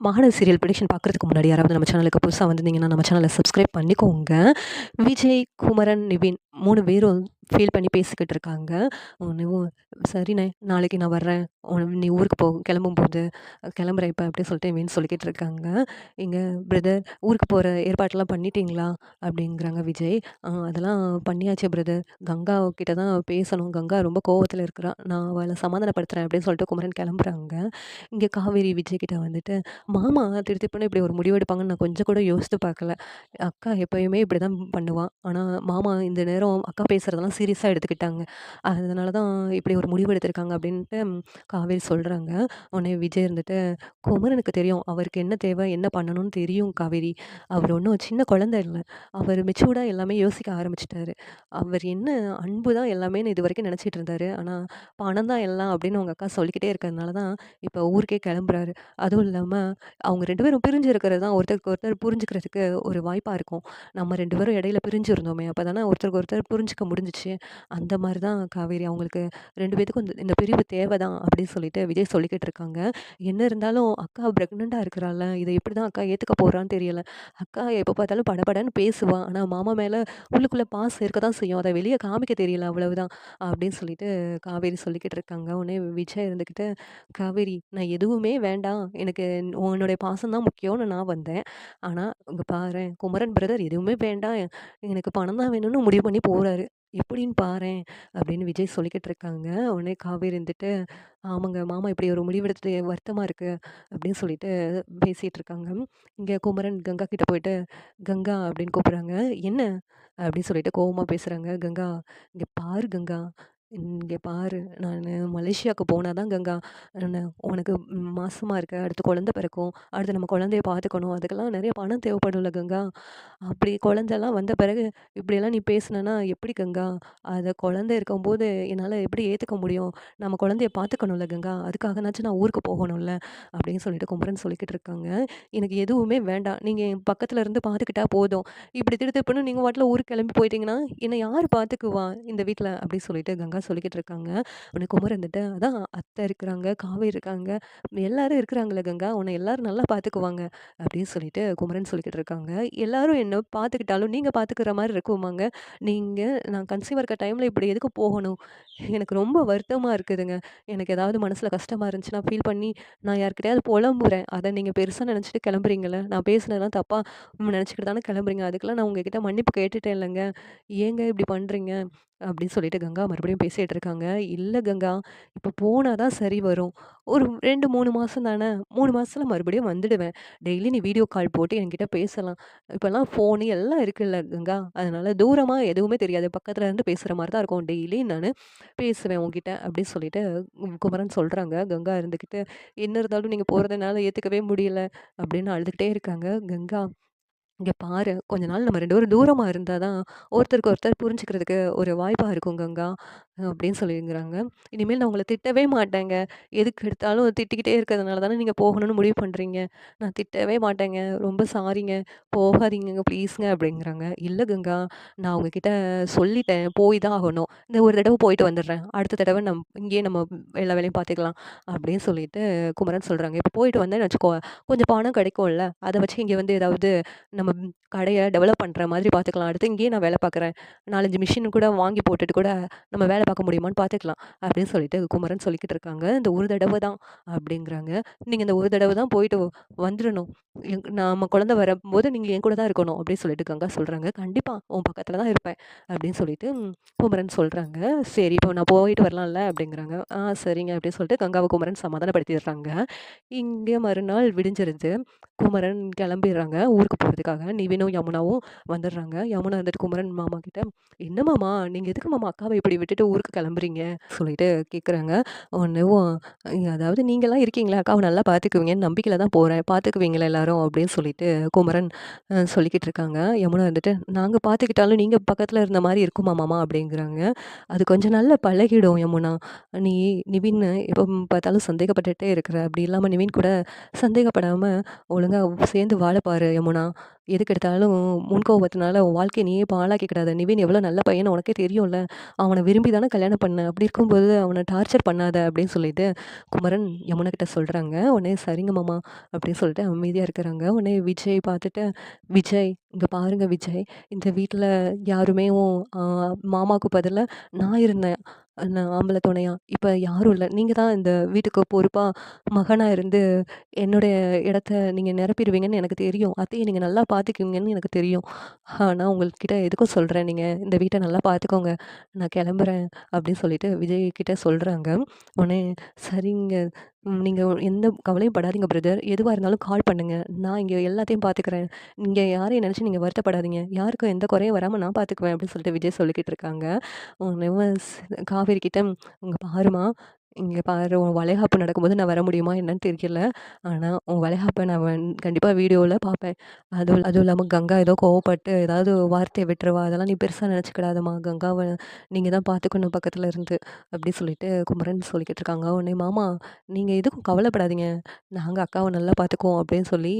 Mahanadi serial prediction பார்க்குறதுக்கு முன்னாடி யாராவது நம்ம சேனலுக்கு புதுசாக வந்திருந்தீங்கன்னா, நம்ம சேனலை சப்ஸ்கிரைப் பண்ணிக்கோங்க. விஜய், குமரன், நிவின் மூணு பேரும் ஃபீல் பண்ணி பேசிக்கிட்டு இருக்காங்க. உடனேவும் "சரிண்ணே, நாளைக்கு நான் வர்றேன். நீ ஊருக்கு போ கிளம்பும்போது கிளம்புற இப்ப" அப்படின்னு சொல்லிட்டு வேணும் சொல்லிக்கிட்டு இருக்காங்க. இங்கே பிரதர் ஊருக்கு போகிற ஏற்பாட்டெல்லாம் பண்ணிட்டீங்களா?" அப்படிங்கிறாங்க விஜய். அதெல்லாம் பண்ணியாச்சு பிரதர். கங்கா கிட்ட தான் பேசணும். கங்கா ரொம்ப கோவத்தில் இருக்கிறா. நான் அவளை சமாதானப்படுத்துகிறேன் அப்படின்னு சொல்லிட்டு குமரன் கிளம்புறாங்க. இங்கே காவேரி விஜய் கிட்ட வந்துட்டு, "மாமா திடுதிப்புன்னு இப்படி ஒரு முடிவு எடுப்பாங்கன்னு நான் கொஞ்சம் கூட யோசித்து பார்க்கல. அக்கா எப்போயுமே இப்படி தான் பண்ணுவான் ஆனால் மாமா இந்த நேரம் அக்கா பேசுகிறதெல்லாம் சீரியஸாக எடுத்துக்கிட்டாங்க. அதனால தான் இப்படி ஒரு முடிவு எடுத்திருக்காங்க" அப்படின்ட்டு காவேரி சொல்கிறாங்க உடனே விஜய் இருந்துட்டு, "குமரனுக்கு தெரியும். அவருக்கு என்ன தேவை, என்ன பண்ணணும்னு தெரியும் காவேரி. அவர் ஒன்றும் சின்ன குழந்தை இல்லை அவர் மெச்சூர்டாக எல்லாமே யோசிக்க ஆரம்பிச்சிட்டாரு அவர் என்ன அன்பு தான் எல்லாமேன்னு இதுவரைக்கும் நினச்சிட்டு இருந்தாரு. ஆனால் பணம் தான் எல்லாம் அப்படின்னு அவங்க அக்கா சொல்லிக்கிட்டே இருக்கிறதுனால தான் இப்போ ஊருக்கே கிளம்புறாரு. அதுவும் இல்லாமல் அவங்க ரெண்டு பேரும் பிரிஞ்சு இருக்கிறது தான் ஒருத்தருக்கு ஒருத்தர் புரிஞ்சுக்கிறதுக்கு ஒரு வாய்ப்பாக இருக்கும். நம்ம ரெண்டு பேரும் இடையில பிரிஞ்சு இருந்தோமே, அப்பதானே ஒருத்தருக்கு ஒருத்தர் புரிஞ்சிக்க முடிஞ்சிச்சு அந்த மாதிரி தான் காவேரி அவங்களுக்கு ரெண்டு பேத்துக்கும் இந்த இந்த பிரிவு தேவை தான்" அப்படின்னு சொல்லிட்டு விஜய் சொல்லிக்கிட்டு இருக்காங்க. என்ன இருந்தாலும் அக்கா ப்ரெக்னெண்ட்டாக இருக்கிறாள் இதை எப்படி தான் அக்கா ஏற்றுக்க போகிறான்னு தெரியல. அக்கா எப்போ பார்த்தாலும் படபடன்னு பேசுவா. ஆனால் மாமா மேலே உள்ளுக்குள்ளே பாஸ் இருக்க தான் செய்யும். அதை வெளியே காமிக்க தெரியல அவ்வளவுதான். அப்படின்னு சொல்லிட்டு காவேரி சொல்லிக்கிட்டு இருக்காங்க. உடனே விஜய் இருந்துக்கிட்டு "காவேரி நான் எதுவுமே வேண்டாம். எனக்கு உன்னுடைய பாசம் தான் முக்கியம்னு நான் வந்தேன். ஆனால் இங்கே பாரேன், குமரன் பிரதர் எதுவுமே வேண்டாம். எனக்கு பணம் தான் வேணும்னு முடிவு பண்ணி போகிறாரு எப்படின்னு பாரேன்" அப்படின்னு விஜய் சொல்லிக்கிட்டு இருக்காங்க. உடனே காவேரி இருந்துட்டு, "ஆமாங்க மாமா இப்படி ஒரு முடிவெடுத்துட்டு வருத்தமாக இருக்குது அப்படின்னு சொல்லிட்டு பேசிகிட்டு இருக்காங்க. இங்கே குமரன் கங்கா கிட்ட போயிட்டு, "கங்கா" அப்படின்னு கூப்பிட்றாங்க "என்ன?" அப்படின்னு சொல்லிட்டு கோபமாக பேசுகிறாங்க கங்கா, இங்கே பாரு கங்கா, இங்கே பாரு. நான் மலேசியாவுக்கு போனால் தான் கங்கா, உனக்கு மாசமாக இருக்க. அடுத்து குழந்த பிறக்கும். அடுத்து நம்ம குழந்தைய பார்த்துக்கணும். அதுக்கெல்லாம் நிறைய பணம் தேவைப்படும்ல கங்கா. அப்படி குழந்தெல்லாம் வந்த பிறகு இப்படியெல்லாம் நீ பேசுனன்னா எப்படி கங்கா? அதை குழந்தை இருக்கும்போது என்னால் எப்படி ஏற்றுக்க முடியும்? நம்ம குழந்தைய பார்த்துக்கணும்ல கங்கா. அதுக்காகனாச்சும் நான் ஊருக்கு போகணும்ல" அப்படின்னு சொல்லிட்டு கும்பரன் சொல்லிக்கிட்டு இருக்காங்க. "எனக்கு எதுவுமே வேண்டாம். நீங்கள் என் பக்கத்தில் இருந்து பார்த்துக்கிட்டா போதும். இப்படி திடுதிப்புன்னு நீங்கள் வாட்டில் ஊருக்கு கிளம்பி போயிட்டீங்கன்னா, என்னை யார் பார்த்துக்குவா இந்த வீட்டில் அப்படின்னு சொல்லிட்டு கங்கா சொல்லிக்கிட்டு இருக்காங்க. உன்னை குமரன் இருந்துட்டு, "அதான் அத்தை இருக்கிறாங்க, காவை இருக்காங்க. எல்லாரும் இருக்கிறாங்களே கங்கா. உன்னை எல்லாரும் நல்லா பார்த்துக்குவாங்க" அப்படின்னு சொல்லிட்டு குமரன் சொல்லிக்கிட்டு இருக்காங்க. "எல்லாரும் என்ன பார்த்துக்கிட்டாலும் நீங்கள் பார்த்துக்கிற மாதிரி இருக்குமாங்க? நீங்கள் நான் கன்சீவ் இருக்க டைமில் இப்படி எதுக்கு போகணும்? எனக்கு ரொம்ப வருத்தமாக இருக்குதுங்க. எனக்கு ஏதாவது மனசில் கஷ்டமாக இருந்துச்சுன்னா ஃபீல் பண்ணி நான் யார்கிட்டயாவது புலம்புறேன். அதை நீங்கள் பெருசாக நினச்சிட்டு கிளம்புறீங்களே நான் பேசுனதெல்லாம் தப்பாக நினச்சிக்கிட்டு தானே கிளம்புறீங்க. அதுக்கெல்லாம் நான் உங்ககிட்ட மன்னிப்பு கேட்டுட்டேன்லங்க. ஏங்க இப்படி பண்ணுறீங்க அப்படின்னு சொல்லிட்டு கங்கா மறுபடியும் பேசிகிட்டு இருக்காங்க. இல்லை கங்கா, இப்போ போனால் தான் சரி வரும். ஒரு ரெண்டு மூணு மாதம் தானே. மூணு மாதத்தில் மறுபடியும் வந்துடுவேன். டெய்லி நீ வீடியோ கால் போட்டு என்கிட்ட பேசலாம். இப்போல்லாம் ஃபோனு எல்லாம் இருக்குல்ல கங்கா. அதனால் தூரமாக எதுவுமே தெரியாது. பக்கத்தில் இருந்து பேசுகிற மாதிரி தான் இருக்கும். டெய்லி நான் பேசுவேன் உங்ககிட்ட அப்படின்னு சொல்லிட்டு குமரன் சொல்கிறாங்க கங்கா இருந்துக்கிட்டு "என்ன இருந்தாலும் நீங்கள் போகிறதுனால ஏற்றுக்கவே முடியல" அப்படின்னு அழுதுகிட்டே இருக்காங்க. "கங்கா, இங்கே பாரு. கொஞ்ச நாள் நம்ம ரெண்டு பேரும் தூரமாக இருந்தால் தான் ஒருத்தருக்கு ஒருத்தர் புரிஞ்சுக்கிறதுக்கு ஒரு வாய்ப்பாக இருக்கும் கங்கா" அப்படின்னு சொல்லிங்கிறாங்க. "இனிமேல் நான் உங்களை திட்டவே மாட்டேங்க. எதுக்கு எடுத்தாலும் திட்டிக்கிட்டே இருக்கிறதுனால தானே நீங்கள் போகணும்னு முடிவு பண்ணுறீங்க நான் திட்டவே மாட்டேங்க. ரொம்ப சாரிங்க. போகாதீங்கங்க ப்ளீஸுங்க அப்படிங்கிறாங்க. இல்லை கங்கா, நான் உங்ககிட்ட சொல்லிட்டேன். போய் தான் ஆகணும். இந்த ஒரு தடவை போயிட்டு வந்துடுறேன். அடுத்த தடவை நம் இங்கேயே நம்ம எல்லா வேலையும் பார்த்துக்கலாம்" அப்படின்னு சொல்லிட்டு குமரன் சொல்கிறாங்க இப்போ போயிட்டு வந்தேன்னு வச்சுக்கோ, கொஞ்சம் பணம் கிடைக்கும்ல. அதை வச்சு இங்கே வந்து ஏதாவது நம்ம கடையை டெவலப் பண்ணுற மாதிரி பார்த்துக்கலாம். அடுத்து இங்கேயே நான் வேலை பார்க்குறேன். 4, 5 மிஷின் கூட வாங்கி போட்டுட்டு கூட நம்ம வேலை பார்க்க முடியுமான்னு பார்த்துக்கலாம்" அப்படின்னு சொல்லிட்டு குமரன் சொல்லிக்கிட்டு இருக்காங்க. "இந்த ஒரு தடவை தான்" அப்படிங்கிறாங்க. நீங்கள் இந்த ஒரு தடவை தான் போயிட்டு வந்துடணும் எங் நம்ம குழந்தை வரும்போது நீங்கள் என் கூட தான் இருக்கணும்" அப்படின்னு சொல்லிட்டு கங்கா சொல்கிறாங்க கண்டிப்பாக உன் பக்கத்தில் தான் இருப்பேன்" அப்படின்னு சொல்லிட்டு குமரன் சொல்கிறாங்க "சரி இப்போ நான் போயிட்டு வரலாம்ல" அப்படிங்கிறாங்க. "ஆ சரிங்க" அப்படின்னு சொல்லிட்டு கங்காவை குமரன் சமாதானப்படுத்திடுறாங்க. இங்கே மறுநாள் விடிஞ்சிருது. குமரன் கிளம்பிடுறாங்க ஊருக்கு போகிறதுக்காக போறதுக்காக. நிவினும், யமுனாவும் வந்துடுறாங்க. யமுனா வந்துட்டு குமரன் மாமா கிட்ட, "என்ன மாமா, நீங்கள் எதுக்கு மாமா அக்காவை இப்படி விட்டுட்டு ஊருக்கு கிளம்புறீங்க?" சொல்லிட்டு கேட்குறாங்க. ஒன்றும் "அதாவது நீங்களாம் இருக்கீங்களா, அக்காவை நல்லா பார்த்துக்குவீங்கன்னு நம்பிக்கையில் தான் போகிறேன் பார்த்துக்குவீங்களா எல்லாரும்?" அப்படின்னு சொல்லிட்டு குமரன் சொல்லிக்கிட்டு இருக்காங்க. யமுனா வந்துட்டு, நாங்கள் பார்த்துக்கிட்டாலும் நீங்கள் பக்கத்தில் இருந்த மாதிரி இருக்குமா மாமா?" அப்படிங்கிறாங்க. "அது கொஞ்சம் நல்ல பழகிடும் யமுனா. நீ நிவின் எப்போ பார்த்தாலும் சந்தேகப்பட்டுகிட்டே இருக்கிற. அப்படி இல்லாமல் நிவின் கூட சந்தேகப்படாமல் ஒழுங்காக சேர்ந்து வாழப்பாரு யமுனா" எதுக்கு எடுத்தாலும் முன்கோபத்தினால உன் வாழ்க்கையை நீயே பாழாக்கிக்கிடாத. நிவின் எவ்வளோ நல்ல பையன்னு உனக்கே தெரியும்ல. அவனை விரும்பி தானே கல்யாணம் பண்ண. அப்படி இருக்கும்போது அவனை டார்ச்சர் பண்ணாத அப்படின்னு சொல்லிட்டு குமரன் யமுனா கிட்ட உடனே சரிங்க மாமா அப்படின்னு சொல்லிட்டு அமைதியாக இருக்கிறாங்க. உடனே விஜய் பார்த்துட்டு, விஜய் இங்கே பாருங்கள் விஜய், இந்த வீட்டில் யாருமே மாமாவுக்கு பதிலாக நான் இருந்தேன். நான் ஆம்பள துணையா. இப்போ யாரும் இல்லை நீங்கள் தான் இந்த வீட்டுக்கு பொறுப்பாக மகனாக இருந்து என்னுடைய இடத்த நீங்கள் நிரப்பிடுவீங்கன்னு எனக்கு தெரியும். அத்தையை நீங்கள் நல்லா பார்த்துக்குவீங்கன்னு எனக்கு தெரியும். ஆனால் உங்கள்கிட்ட எதுக்கும் சொல்கிறேன் நீங்கள் இந்த வீட்டை நல்லா பார்த்துக்கோங்க. நான் கிளம்புறேன் அப்படின்னு சொல்லிட்டு விஜய் சொல்கிறாங்க உடனே சரிங்க. நீங்கள் எந்த கவலையும் படாதீங்க பிரதர். எதுவாக இருந்தாலும் கால் பண்ணுங்கள் நான் இங்கே எல்லாத்தையும் பார்த்துக்கிறேன். நீங்கள் யாரையும் நினச்சி நீங்கள் வருத்தப்படாதீங்க. யாருக்கும் எந்த குறையும் வராமல் நான் பார்த்துக்குவேன் அப்படின்னு சொல்லிட்டு விஜய் சொல்லிக்கிட்டு இருக்காங்க. காவேரி கிட்ட உங்கள் பாரும்மா, இங்கே பாரு உன் வளைகாப்பு நடக்கும்போது நான் வர முடியுமா என்னன்னு தெரியல. ஆனால் உன் வளைகாப்பை நான் வந் வீடியோவில் பார்ப்பேன். அதுவும் அதுவும் இல்லாமல் கங்கா ஏதோ கோவப்பட்டு ஏதாவது வார்த்தையை விட்டுருவா. அதெல்லாம் நீ பெருசாக நினச்சிக்கிடாதம்மா கங்காவை நீங்கள் தான் பார்த்துக்கணும் பக்கத்தில் இருந்து. அப்படி சொல்லிட்டு குமரன் சொல்லிக்கிட்டு இருக்காங்க. உடனே மாமா நீங்கள் எதுக்கும் கவலைப்படாதீங்க. நாங்கள் அக்காவை நல்லா பார்த்துக்குவோம் அப்படின்னு சொல்லி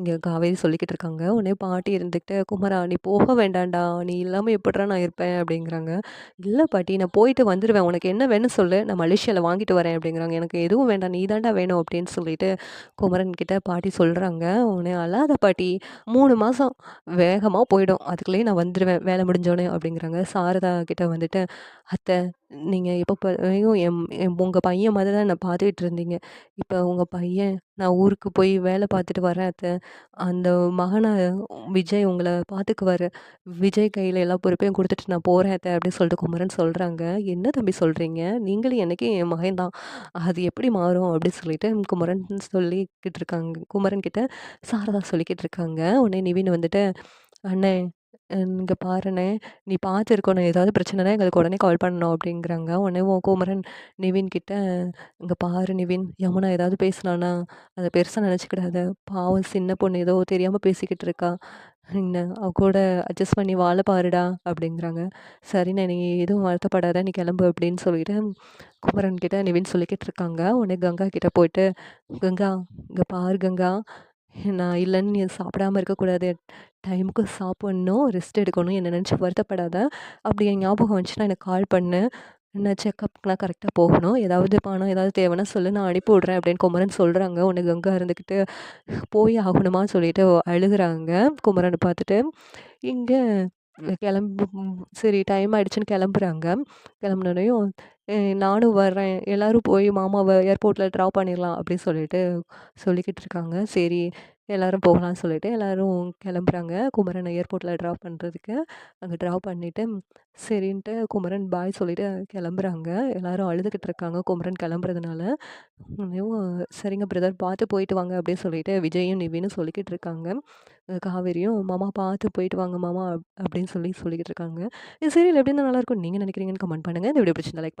இங்கே காவேரி சொல்லிக்கிட்டு இருக்காங்க. உடனே பாட்டி இருந்துக்கிட்டு குமரா நீ போக வேண்டாம்டா. நீ இல்லாமல் எப்படிறா நான் இருப்பேன் அப்படிங்கிறாங்க. இல்லை பாட்டி நான் போயிட்டு வந்துடுவேன் உனக்கு என்ன வேணும் சொல்லு. நான் மலேசியால வாங்கிட்டு வரேன் அப்படிங்கிறாங்க. எனக்கு எதுவும் வேண்டாம். நீ தாண்டா வேணும் அப்படின்னு சொல்லிட்டு குமரன் கிட்ட பாட்டி சொல்கிறாங்க உடனே அல்லாத பாட்டி மூணு மாதம் வேகமாக போயிடும். அதுக்குள்ளேயே நான் வந்துடுவேன் வேலை முடிஞ்சோடனே அப்படிங்கிறாங்க. சாரதா கிட்ட வந்துட்டு, அத்தை நீங்கள் எப்போ பாயும் என் என் பையன் மாதிரி தான் என்னை பார்த்துக்கிட்டு இருந்தீங்க. இப்போ உங்கள் பையன் நான் ஊருக்கு போய் வேலை பார்த்துட்டு வரேன் அத்தை. அந்த மகனை விஜய் உங்களை பார்த்துக்குவார் விஜய் கையில் எல்லா பொறுப்பையும் கொடுத்துட்டு நான் போகிறேன் அத்தை அப்படின்னு சொல்லிட்டு குமரன் சொல்கிறாங்க என்ன தம்பி சொல்கிறீங்க நீங்களும் என்னைக்கும் என் மகன் தான். அது எப்படி மாறும்? அப்படின்னு சொல்லிட்டு குமரன் சொல்லிக்கிட்டு இருக்காங்க. குமரன் கிட்ட சாரதா சொல்லிக்கிட்டு இருக்காங்க. உடனே நிவின் வந்துட்டு, அண்ணே இங்கே பாருண்ணே, நீ பார்த்துருக்கணும். ஏதாவது பிரச்சனைனா எங்களுக்கு உடனே கால் பண்ணணும் அப்படிங்கிறாங்க. உடனே உன் குமரன் நிவின் கிட்ட, இங்கே பாரு நிவின், யமுனா ஏதாவது பேசினானா அதை பெருசாக நினச்சிக்கிடாத பாவம் சின்ன பொண்ணு ஏதோ தெரியாமல் பேசிக்கிட்டு இருக்கா. என்ன அவ கூட அட்ஜஸ்ட் பண்ணி வாழ பாருடா அப்படிங்கிறாங்க. சரிண்ணே நீ எதுவும் வருத்தப்படாத. நீ கிளம்பு அப்படின்னு சொல்லிட்டு குமரன் கிட்ட நிவின் சொல்லிக்கிட்டு இருக்காங்க. உடனே கங்கா கிட்ட போயிட்டு, கங்கா இங்கே பாரு கங்கா, நான் இல்லைன்னு நீ சாப்பிடாம இருக்கக்கூடாது. டைமுக்கு சாப்பிடணும், ரெஸ்ட் எடுக்கணும். என்ன நினைச்சு வருத்தப்படாத. அப்படி என் ஞாபகம் வந்துச்சுன்னா எனக்கு கால் பண்ணு. நான் செக்கப்க்குலாம் கரெக்ட்டா போகணும். ஏதாவது பணம் ஏதாவது தேவைன்னா சொல்லு நான் அனுப்பி விடுறேன் அப்படின்னு குமரன் சொல்றாங்க. உடனே கங்கா இருந்துக்கிட்டு போய் ஆகணுமான்னு சொல்லிட்டு அழுகுறாங்க. குமரன பார்த்துட்டு. இங்க கிளம்பு சரி டைம் ஆயிடுச்சுன்னு கிளம்புறாங்க. கிளம்புனோனயும் "எ நானும் வர்றேன். எல்லாரும் போய் மாமாவை ஏர்போர்ட்டில் ட்ராப் பண்ணிடலாம்" அப்படின்னு சொல்லிட்டு சொல்லிக்கிட்டு இருக்காங்க. சரி எல்லாரும் போகலான்னு சொல்லிட்டு எல்லாரும் கிளம்புறாங்க. குமரன் ஏர்போர்ட்டில் ட்ராப் பண்ணுறதுக்கு அங்கே ட்ராப் பண்ணிவிட்டு சரின்ட்டு குமரன் பாய் சொல்லிட்டு கிளம்புறாங்க. எல்லாரும் அழுதுகிட்டு இருக்காங்க குமரன் கிளம்புறதுனால. சரிங்க பிரதர் பார்த்து போயிட்டு வாங்க அப்படின்னு சொல்லிட்டு விஜயும், நிவின்னு சொல்லிக்கிட்டு இருக்காங்க. காவேரியும் மாமா பார்த்து போயிட்டு வாங்க மாமா அப்படின்னு சொல்லி சொல்லிக்கிட்டு இருக்காங்க. இந்த சீரியல் எப்படி இருந்தால் நல்லாயிருக்கும் நீங்கள் நினைக்கிறீங்கன்னு கமெண்ட் பண்ணுங்க. இந்த வீடியோ பிடிச்சிருந்தா லைக்